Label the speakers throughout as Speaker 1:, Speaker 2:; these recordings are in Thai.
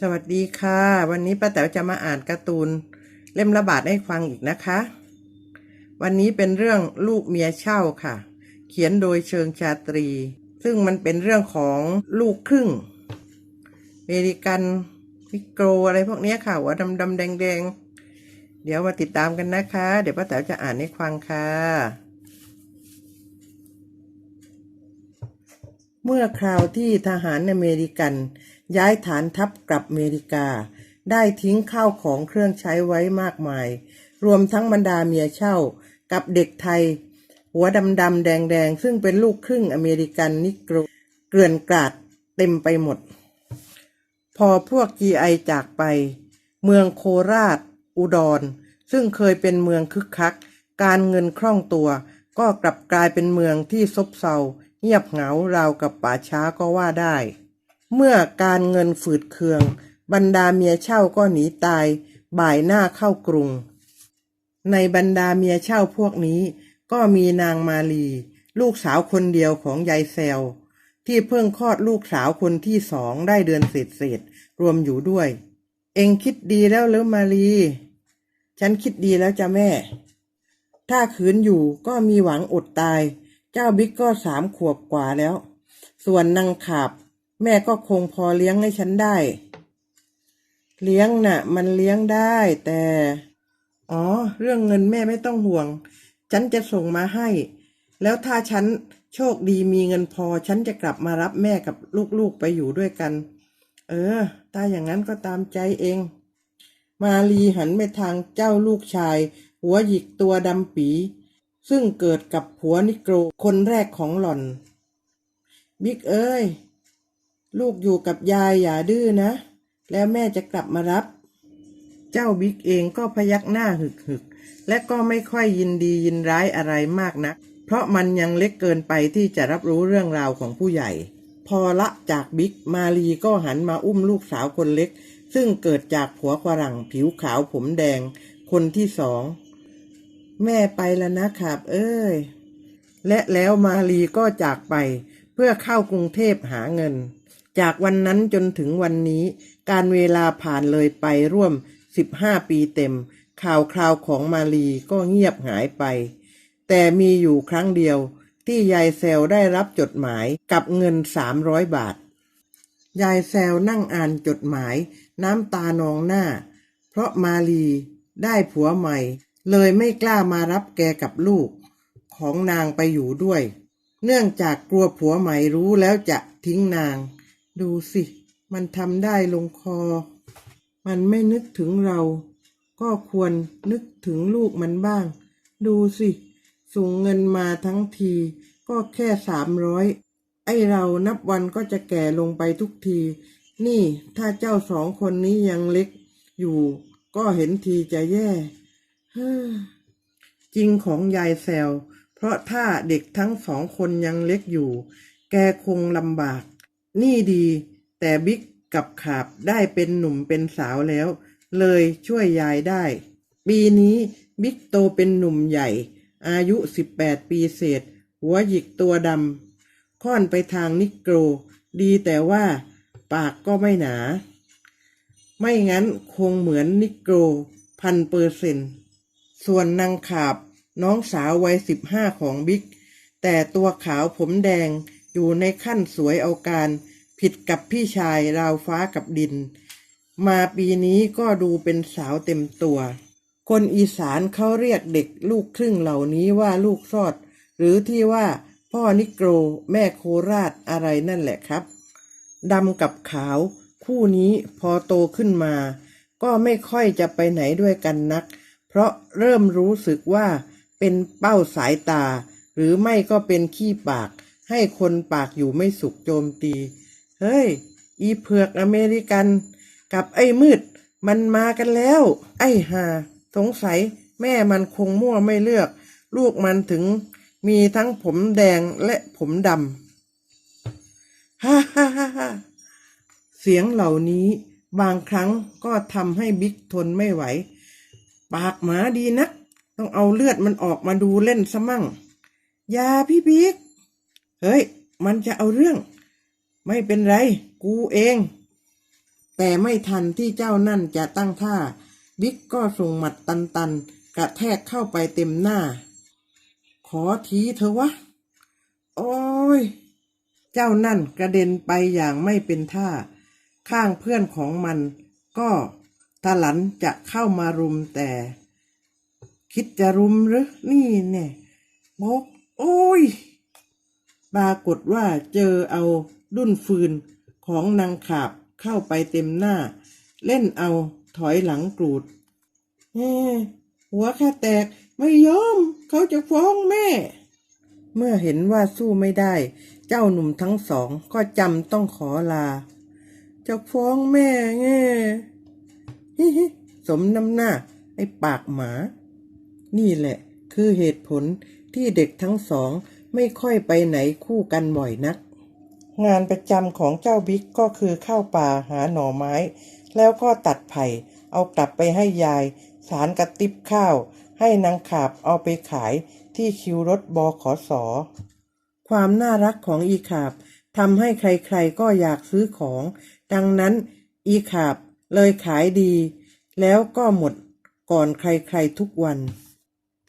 Speaker 1: สวัสดีค่ะ วันนี้ป้าแต๋วจะมาอ่านการ์ตูน เล่มระบาดให้ฟังอีกนะคะ วันนี้เป็นเรื่องลูกเมียเช่าค่ะ เขียนโดยเชิงชาตรี ซึ่งมันเป็นเรื่องของลูกครึ่งเมริกันนิโกรอะไรพวกนี้ค่ะหัวดำดำแดงแดงเดี๋ยวมาติดตามกันนะคะ เดี๋ยวป้าแต๋วจะอ่านให้ฟังค่ะ เมื่อคราวที่ทหารอเมริกัน ย้ายฐานทัพกลับอเมริกา ได้ทิ้งข้าวของเครื่องใช้ไว้มากมาย รวมทั้งบรรดาเมียเช่ากับเด็กไทย หัวดำดำแดงแดงซึ่งเป็นลูกครึ่งอเมริกันนิโกรเกลื่อนกลาดเต็มไปหมด พอพวก GI จากไป เมืองโคราช อุดร ซึ่งเคยเป็นเมืองคึกคัก การเงินคล่องตัว ก็กลับกลายเป็นเมืองที่ซบเซา เงียบเหงาราวกับป่าช้าก็ว่าได้ เมื่อการเงินฝืดเคือง บรรดาเมียเช่าก็หนีตาย บ่ายหน้าเข้ากรุง ในบรรดาเมียเช่าพวกนี้ ก็มีนางมาลี ลูกสาวคนเดียวของยายแซวที่เพิ่งคลอดลูกสาวคนที่สองได้เดือนเศษๆรวมอยู่ด้วย เองคิดดีแล้วหรือมาลี ฉันคิดดีแล้วจ้ะแม่ ถ้าขืนอยู่ก็มีหวังอดตาย เจ้าบิ๊กก็สามขวบกว่าแล้ว ส่วนนางขาบ แม่ก็คงพอเลี้ยงให้ฉันได้ เลี้ยงน่ะ มันเลี้ยงได้แต่ อ๋อ เรื่องเงินแม่ไม่ต้องห่วง ฉันจะส่งมาให้ แล้วถ้าฉันโชคดีมีเงินพอ ฉันจะกลับมารับแม่กับลูกๆไปอยู่ด้วยกัน เออถ้าอย่างนั้นก็ตามใจเอง มาลีหันไปทางเจ้าลูกชาย หัวหยิกตัวดำปี ซึ่งเกิดกับผัวนิโกรคนแรกของหล่อน บิ๊กเอ้ย ลูกอยู่กับยายอย่าดื้อนะ แล้วแม่จะกลับมารับ เจ้าบิ๊กเองก็พยักหน้าหึกหึกและก็ไม่ค่อยยินดียินร้ายอะไรมากนัก เพราะมันยังเล็กเกินไปที่จะรับรู้เรื่องราวของผู้ใหญ่ พอละจากบิ๊กมาลีก็หันมาอุ้มลูกสาวคนเล็ก ซึ่งเกิดจากผัวฝรั่งผิวขาวผมแดง คนที่สอง แม่ไปแล้วนะครับ เอ้ย และแล้วมาลีก็จากไป เพื่อเข้ากรุงเทพหาเงิน จากวันนั้นจนถึงวันนี้ การเวลาผ่านเลยไปร่วม15ปีเต็ม ข่าวคราวของมาลีก็เงียบหายไป แต่มีอยู่ครั้งเดียวที่ยายแซวได้รับจดหมายกับเงิน300บาท ยายแซวนั่งอ่านจดหมายน้ำตานองหน้า เพราะมาลีได้ผัวใหม่ เลยไม่กล้ามารับแกกับลูกของนางไปอยู่ด้วย เนื่องจากกลัวผัวใหม่รู้แล้วจะทิ้งนาง ดูสิ มันทำได้ลงคอ มันไม่นึกถึงเรา ก็ควรนึกถึงลูกมันบ้าง ดูสิส่งเงินมาทั้งที ก็แค่สามร้อยไอเรานับวันก็จะแก่ลงไปทุกที นี่ถ้าเจ้าสองคนนี้ยังเล็กอยู่ ก็เห็นทีจะแย่ จริงของยายแซว เพราะถ้าเด็กทั้งสองคนยังเล็กอยู่ แกคงลำบาก นี่ดี แต่บิ๊กกับขาบได้เป็นหนุ่มเป็นสาวแล้ว เลยช่วยยายได้ ปีนี้บิ๊กโตเป็นหนุ่มใหญ่ อายุ 18 ปีเศษ หัวหยิกตัวดำค่อนไปทางนิกโกร ดีแต่ว่าปากก็ไม่หนา ไม่งั้นคงเหมือนนิกโกรพันเปอร์เซนต์ ส่วนนางขาบน้องสาววัยสิบห้าของบิ๊ก แต่ตัวขาวผมแดงอยู่ในขั้นสวยเอาการ ผิดกับพี่ชายราวฟ้ากับดิน มาปีนี้ก็ดูเป็นสาวเต็มตัว คนอีสานเขาเรียกเด็กลูกครึ่งเหล่านี้ว่าลูกซอด หรือที่ว่าพ่อนิโกรแม่โคราชอะไรนั่นแหละครับดำกับขาว คู่นี้พอโตขึ้นมา ก็ไม่ค่อยจะไปไหนด้วยกันนัก เพราะเริ่มรู้สึกว่าเป็นเป้าสายตา หรือไม่ก็เป็นขี้ปาก ให้คนปากอยู่ไม่สุขโจมตี เฮ้ย อีเผือกอเมริกัน กับไอ้มืด มันมากันแล้ว ไอ้ห่าสงสัยแม่มันคงมั่วไม่เลือก ลูกมันถึงมีทั้งผมแดงและผมดำฮ่าฮ่าฮ่าฮ่าเสียงเหล่านี้บางครั้งก็ทำให้บิ๊กทนไม่ไหว ปากหมาดีนัก ต้องเอาเลือดมันออกมาดูเล่นซะมั่งอยาพี่บิ๊กเฮ้ย มันจะเอาเรื่อง ไม่เป็นไร กูเอง แต่ไม่ทันที่เจ้านั่นจะตั้งท่า บิ๊กก็ส่งหมัดตันๆ กระแทกเข้าไปเต็มหน้า ขอทีเถอะวะ โอ้ย เจ้านั่นกระเด็นไปอย่างไม่เป็นท่า ข้างเพื่อนของมันก็ ทะหลันจะเข้ามารุมแต่ คิดจะรุมหรือนี่แน่บอกโอ้ย ปรากฏว่าเจอเอาดุ้นฟืนของนางขาบเข้าไปเต็มหน้า เล่นเอาถอยหลังกรูดเฮ้หัวแค่แตกไม่ยอม เขาจะฟ้องแม่ เมื่อเห็นว่าสู้ไม่ได้ เจ้าหนุ่มทั้งสองก็จำต้องขอลา จะฟ้องแม่แง่ ฮิฮิสมน้ำหน้า ไอ้ปากหมา นี่แหละ คือเหตุผลที่เด็กทั้งสองไม่ค่อยไปไหนคู่กันบ่อยนัก งานประจำของเจ้าบิ๊กก็คือเข้าป่าหาหน่อไม้ แล้วก็ตัดไผ่ เอากลับไปให้ยาย สารกระติบข้าว ให้นางขาบเอาไปขายที่คิวรถบขสความน่ารักของอีขาบทำให้ใครๆก็อยากซื้อของ ดังนั้นอีขาบ เลยขายดี แล้วก็หมดก่อนใครๆทุกวัน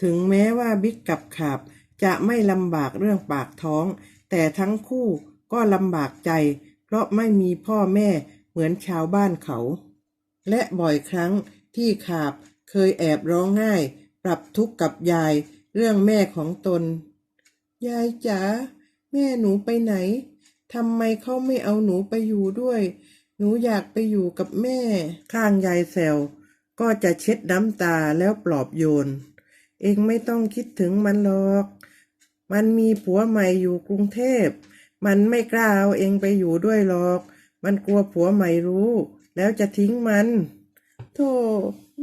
Speaker 1: ถึงแม้ว่าบิ๊กกับขาบจะไม่ลำบากเรื่องปากท้อง แต่ทั้งคู่ก็ลำบากใจ เพราะไม่มีพ่อแม่เหมือนชาวบ้านเขา และบ่อยครั้งที่ขาบเคยแอบร้องไห้ปรับทุกข์กับยายเรื่องแม่ของตน ยายจ๋าแม่หนูไปไหนทำไมเขาไม่เอาหนูไปอยู่ด้วย หนูอยากไปอยู่กับแม่ข้างยายแซวก็จะเช็ดน้ำตาแล้วปลอบโยน เองไม่ต้องคิดถึงมันหรอก มันมีผัวใหม่อยู่กรุงเทพ มันไม่กล้าเอาเองไปอยู่ด้วยหรอก มันกลัวผัวใหม่รู้ แล้วจะทิ้งมัน โธ่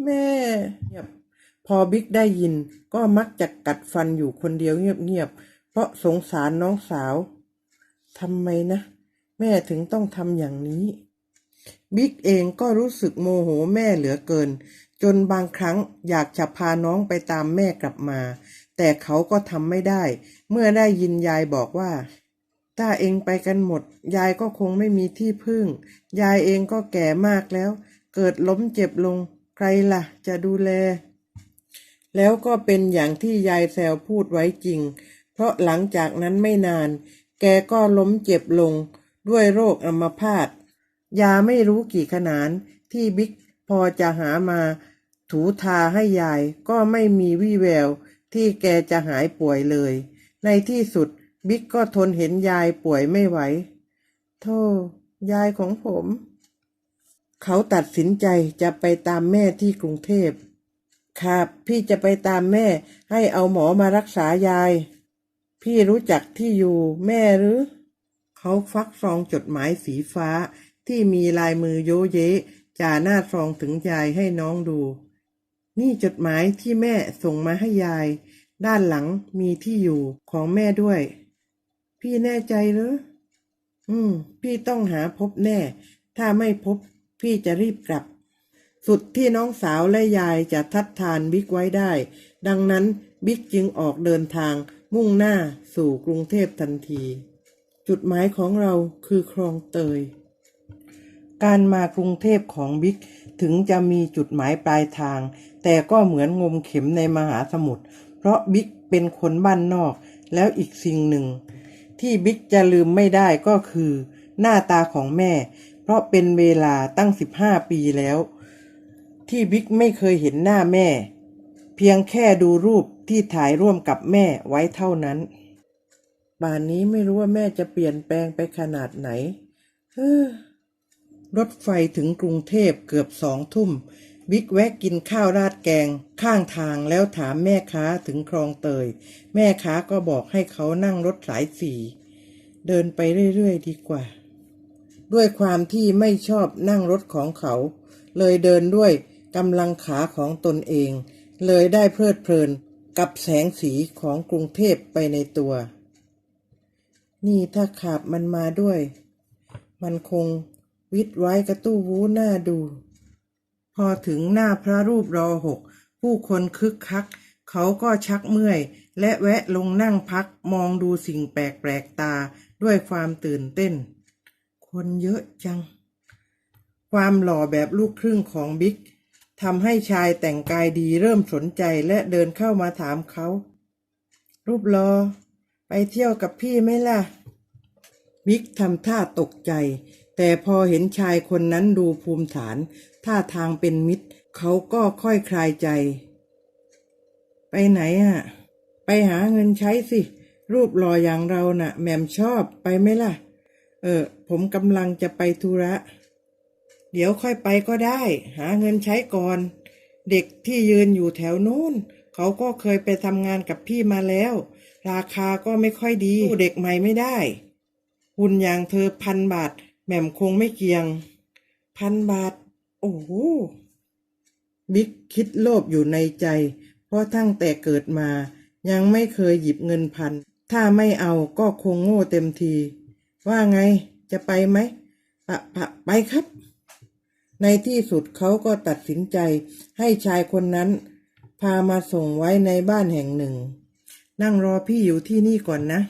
Speaker 1: แม่เงียบพอบิ๊กได้ยินก็มักจะกัดฟันอยู่คนเดียวเงียบๆ เพราะสงสารน้องสาว ทำไมนะ แม่ถึงต้องทำอย่างนี้ บิ๊กเองก็รู้สึกโมโหแม่เหลือเกิน จนบางครั้งอยากจะพาน้องไปตามแม่กลับมา แต่เขาก็ทำไม่ได้ เมื่อได้ยินยายบอกว่าถ้าเองไปกันหมด ยายก็คงไม่มีที่พึ่ง ยายเองก็แก่มากแล้ว เกิดล้มเจ็บลง ใครล่ะ จะดูแล แล้วก็เป็นอย่างที่ยายแซวพูดไว้จริง เพราะหลังจากนั้นไม่นาน แกก็ล้มเจ็บลง ด้วยโรคอัมพาต ยาไม่รู้กี่ขนานที่บิ๊กพอจะหามาถูทาให้ยายก็ไม่มีวี่แววที่แกจะหายป่วยเลย ในที่สุดบิ๊กก็ทนเห็นยายป่วยไม่ไหว โธ่ยายของผม เขาตัดสินใจจะไปตามแม่ที่กรุงเทพ ครับ พี่จะไปตามแม่ให้เอาหมอมารักษายาย พี่รู้จักที่อยู่แม่หรือ เขาฟักซองจดหมายสีฟ้า ที่มีลายมือโยเยะจ่าหน้าซองถึงยายให้น้องดู นี่จดหมายที่แม่ส่งมาให้ยาย ด้านหลังมีที่อยู่ของแม่ด้วย พี่แน่ใจหรืออืม พี่ต้องหาพบแน่ ถ้าไม่พบ พี่จะรีบกลับ สุดที่น้องสาวและยายจะทัดทานบิ๊กไว้ได้ ดังนั้นบิ๊กจึงออกเดินทางมุ่งหน้าสู่กรุงเทพทันที จุดหมายของเราคือคลองเตย การมากรุงเทพของบิ๊กถึงจะมีจุดหมายปลายทาง แต่ก็เหมือนงมเข็มในมหาสมุทรเพราะบิ๊กเป็นคนบ้านนอก แล้วอีกสิ่งหนึ่ง ที่บิ๊กจะลืมไม่ได้ก็คือ หน้าตาของแม่ เพราะเป็นเวลาตั้ง 15 ปีแล้ว ที่บิ๊กไม่เคยเห็นหน้าแม่ เพียงแค่ดูรูปที่ถ่ายร่วมกับแม่ไว้เท่านั้นป่านนี้ไม่รู้ว่าแม่จะเปลี่ยนแปลงไปขนาดไหนเฮ้อ รถไฟถึงกรุงเทพเกือบสองทุ่ม บิ๊กแวะกินข้าวราดแกง ข้างทางแล้วถามแม่ค้าถึงคลองเตย แม่ค้าก็บอกให้เขานั่งรถสายสี่เดินไปเรื่อยๆดีกว่า ด้วยความที่ไม่ชอบนั่งรถของเขา เลยเดินด้วยกำลังขาของตนเอง เลยได้เพลิดเพลินกับแสงสีของกรุงเทพไปในตัว นี่ถ้าขาบมันมาด้วย มันคง วิดไว้กระตู้วูหน้าดู พอถึงหน้าพระรูปรอหก ผู้คนคึกคัก เขาก็ชักเมื่อย และแวะลงนั่งพักมองดูสิ่งแปลกแปลกๆตาด้วยความตื่นเต้น คนเยอะจัง ความหล่อแบบลูกครึ่งของบิ๊กทำให้ชายแต่งกายดีเริ่มสนใจและเดินเข้ามาถามเขา รูปรอ ไปเที่ยวกับพี่ไหมล่ะ บิ๊กทำท่าตกใจ แต่พอเห็นชายคนนั้นดูภูมิฐาน ท่าทางเป็นมิตร เขาก็ค่อยคลายใจ ไปไหนอะ ไปหาเงินใช้สิ รูปหล่ออย่างเราน่ะแหม่มชอบไปไหมล่ะ เออ ผมกำลังจะไปธุระ เดี๋ยวค่อยไปก็ได้ หาเงินใช้ก่อน เด็กที่ยืนอยู่แถวนู้น เขาก็เคยไปทำงานกับพี่มาแล้ว ราคาก็ไม่ค่อยดีเด็กใหม่ไม่ได้ หุ่นอย่างเธอพันบาท แหม่มคงไม่เกียง พันบาท โอ้โหบิ๊กคิดโลภอยู่ในใจ เพราะตั้งแต่เกิดมา ยังไม่เคยหยิบเงินพัน ถ้าไม่เอาก็คงโง่เต็มที ว่าไงจะไปไหมปะปะไปครับ ในที่สุดเขาก็ตัดสินใจ ให้ชายคนนั้น พามาส่งไว้ในบ้านแห่งหนึ่ง นั่งรอพี่อยู่ที่นี่ก่อนนะ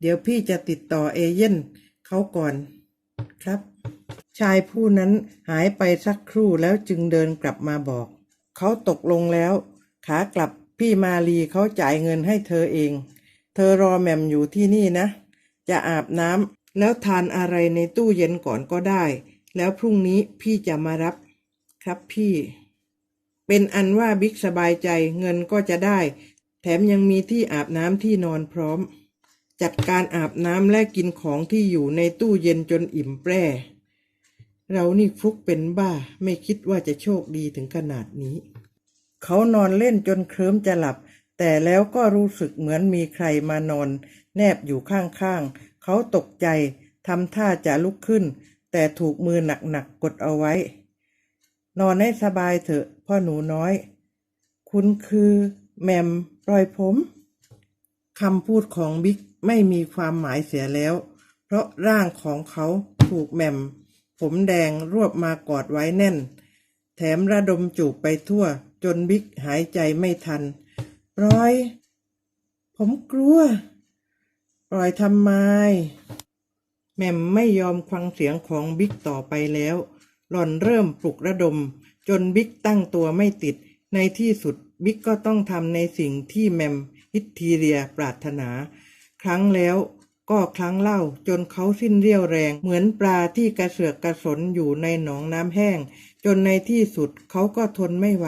Speaker 1: เดี๋ยวพี่จะติดต่อเอเย่นเขาก่อน ครับ ชายผู้นั้นหายไปสักครู่แล้วจึงเดินกลับมาบอก เขาตกลงแล้ว ขากลับพี่มาลีเขาจ่ายเงินให้เธอเอง เธอรอแหม่มอยู่ที่นี่นะ จะอาบน้ำแล้วทานอะไรในตู้เย็นก่อนก็ได้ แล้วพรุ่งนี้พี่จะมารับ ครับพี่ เป็นอันว่าบิ๊กสบายใจเงินก็จะได้ แถมยังมีที่อาบน้ำที่นอนพร้อม จัดการอาบน้ำและกินของที่อยู่ในตู้เย็นจนอิ่มแปร่ เรานี่ฟลุกเป็นบ้าไม่คิดว่าจะโชคดีถึงขนาดนี้ เขานอนเล่นจนเคลิ้มจะหลับ แต่แล้วก็รู้สึกเหมือนมีใครมานอน แนบอยู่ข้างๆ เขาตกใจทำท่าจะลุกขึ้น แต่ถูกมือหนักๆกดเอาไว้ นอนให้สบายเถอะพ่อหนูน้อย คุณคือแหมมปล่อยผมคำพูดของบิ๊ก ไม่มีความหมายเสียแล้ว เพราะร่างของเขาถูกแหม่ม ผมแดงรวบมากอดไว้แน่น แถมระดมจูบไปทั่ว จนบิ๊กหายใจไม่ทันปล่อย ผมกลัวปล่อยทำไมแหม่มไม่ยอมฟังเสียงของบิ๊กต่อไปแล้ว หล่อนเริ่มปลุกระดม จนบิ๊กตั้งตัวไม่ติด ในที่สุดบิ๊กก็ต้องทำในสิ่งที่แหม่มฮิตทีเรียปรารถนา ครั้งแล้วก็ครั้งเล่าจนเขาสิ้นเรี่ยวแรง เหมือนปลาที่กระเสือกกระสนอยู่ในหนองน้ำแห้ง จนในที่สุดเขาก็ทนไม่ไหว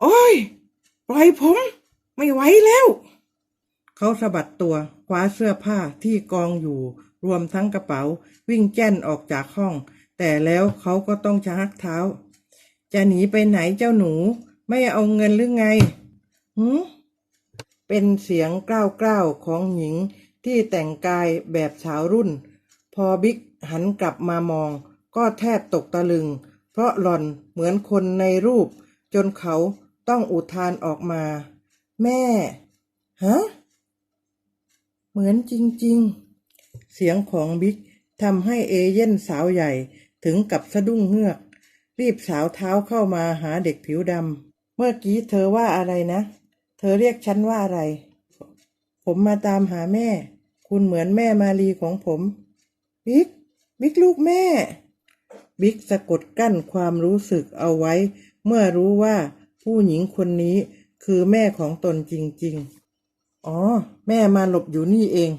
Speaker 1: โอ้ย ปล่อยผม ไม่ไหวแล้ว เขาสะบัดตัวคว้าเสื้อผ้าที่กองอยู่ รวมทั้งกระเป๋า วิ่งแจ้นออกจากห้อง แต่แล้วเขาก็ต้องชะงักเท้า จะหนีไปไหนเจ้าหนู ไม่เอาเงินหรือไงหืม เป็นเสียงกล้าวๆของหญิงที่แต่งกายแบบสาวรุ่น พอบิ๊กหันกลับมามอง ก็แทบตกตะลึง เพราะหล่อนเหมือนคนในรูป จนเขาต้องอุทานออกมา แม่ ฮะ เหมือนจริง ๆ เสียงของบิ๊กทำให้เอเย่นสาวใหญ่ถึงกับสะดุ้งเฮือก รีบสาวเท้าเข้ามาหาเด็กผิวดำเมื่อกี้เธอว่าอะไรนะ เธอเรียกฉันว่าอะไร ผมมาตามหาแม่ คุณเหมือนแม่มาลีของผม บิ๊ก บิ๊กลูกแม่ บิ๊กสะกดกั้นความรู้สึกเอาไว้ เมื่อรู้ว่าผู้หญิงคนนี้คือแม่ของตนจริง ๆ อ๋อ แม่มาหลบอยู่นี่เอง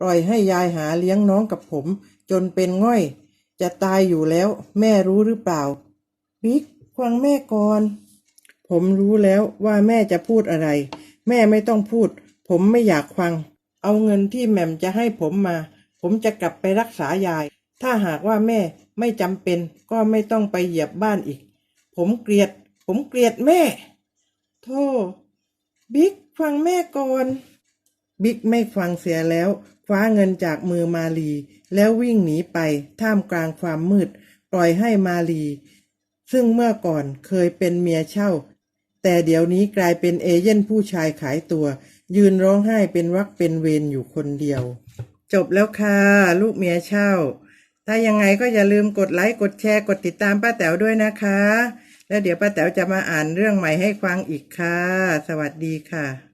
Speaker 1: ปล่อยให้ยายหาเลี้ยงน้องกับผม จนเป็นง่อย จะตายอยู่แล้ว แม่รู้หรือเปล่า บิ๊กฟังแม่ก่อน ผมรู้แล้วว่าแม่จะพูดอะไร แม่ไม่ต้องพูด ผมไม่อยากฟัง เอาเงินที่แหม่มจะให้ผมมา ผมจะกลับไปรักษายาย ถ้าหากว่าแม่ไม่จำเป็น ก็ไม่ต้องไปเหยียบบ้านอีก ผมเกลียด ผมเกลียดแม่ โธ่บิ๊กฟังแม่ก่อนบิ๊กไม่ฟังเสียแล้วคว้าเงินจากมือมาลี แล้ววิ่งหนีไปท่ามกลางความมืด ปล่อยให้มาลี ซึ่งเมื่อก่อนเคยเป็นเมียเช่า แต่เดี๋ยวนี้กลายเป็นเอเย่นผู้ชายขายตัว ยืนร้องไห้เป็นวักเป็นเวรอยู่คนเดียว จบแล้วค่ะ ลูกเมียเช่า ถ้ายังไงก็อย่าลืมกดไลค์กดแชร์กดติดตามป้าแต๋วด้วยนะคะ แล้วเดี๋ยวป้าแต๋วจะมาอ่านเรื่องใหม่ให้ฟังอีกค่ะ สวัสดีค่ะ